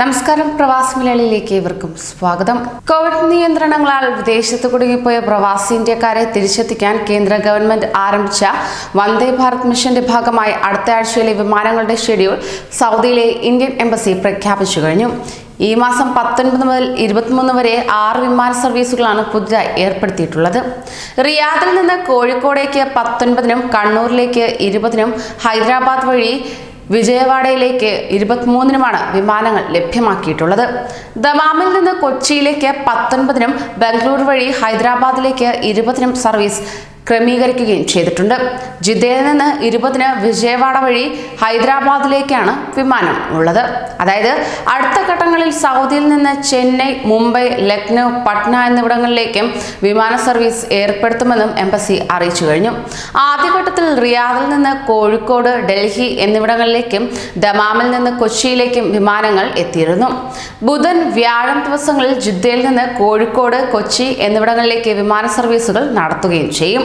നമസ്കാരം പ്രവാസി മലയാളിയിലേക്ക് ഇവർക്കും സ്വാഗതം. കോവിഡ് നിയന്ത്രണങ്ങളാൽ വിദേശത്ത് കുടുങ്ങിപ്പോയ പ്രവാസി ഇന്ത്യക്കാരെ തിരിച്ചെത്തിക്കാൻ കേന്ദ്ര ഗവൺമെന്റ് ആരംഭിച്ച വന്ദേ ഭാരത് മിഷന്റെ ഭാഗമായി അടുത്ത ആഴ്ചയിലെ വിമാനങ്ങളുടെ ഷെഡ്യൂൾ സൗദിയിലെ ഇന്ത്യൻ എംബസി പ്രഖ്യാപിച്ചു കഴിഞ്ഞു. ഈ മാസം പത്തൊൻപത് മുതൽ ഇരുപത്തിമൂന്ന് വരെ ആറ് വിമാന സർവീസുകളാണ് പുതുതായി ഏർപ്പെടുത്തിയിട്ടുള്ളത്. റിയാദിൽ നിന്ന് കോഴിക്കോടേക്ക് പത്തൊൻപതിനും കണ്ണൂരിലേക്ക് ഇരുപതിനും ഹൈദരാബാദ് വഴി വിജയവാഡയിലേക്ക് ഇരുപത്തിമൂന്നിനുമാണ് വിമാനങ്ങൾ ലഭ്യമാക്കിയിട്ടുള്ളത്. ദമാമിൽ നിന്ന് കൊച്ചിയിലേക്ക് പത്തൊൻപതിനും ബംഗളൂരു വഴി ഹൈദരാബാദിലേക്ക് ഇരുപതിനും സർവീസ് ക്രമീകരിക്കുകയും ചെയ്തിട്ടുണ്ട്. ജിദ്ദയിൽ നിന്ന് ഇരുപതിന് വിജയവാഡ വഴി ഹൈദരാബാദിലേക്കാണ് വിമാനം ഉള്ളത്. അതായത് അടുത്ത ഘട്ടങ്ങളിൽ സൗദിയിൽ നിന്ന് ചെന്നൈ മുംബൈ ലക്നൗ പട്ന എന്നിവിടങ്ങളിലേക്കും വിമാന സർവീസ് ഏർപ്പെടുത്തുമെന്നും എംബസി അറിയിച്ചു കഴിഞ്ഞു. ആദ്യഘട്ടത്തിൽ റിയാദിൽ നിന്ന് കോഴിക്കോട് ഡൽഹി എന്നിവിടങ്ങളിലേക്കും ദമാമിൽ നിന്ന് കൊച്ചിയിലേക്കും വിമാനങ്ങൾ എത്തിയിരുന്നു. ബുധൻ വ്യാഴം ദിവസങ്ങളിൽ ജിദ്ദയിൽ നിന്ന് കോഴിക്കോട് കൊച്ചി എന്നിവിടങ്ങളിലേക്ക് വിമാന സർവീസുകൾ നടത്തുകയും ചെയ്യും.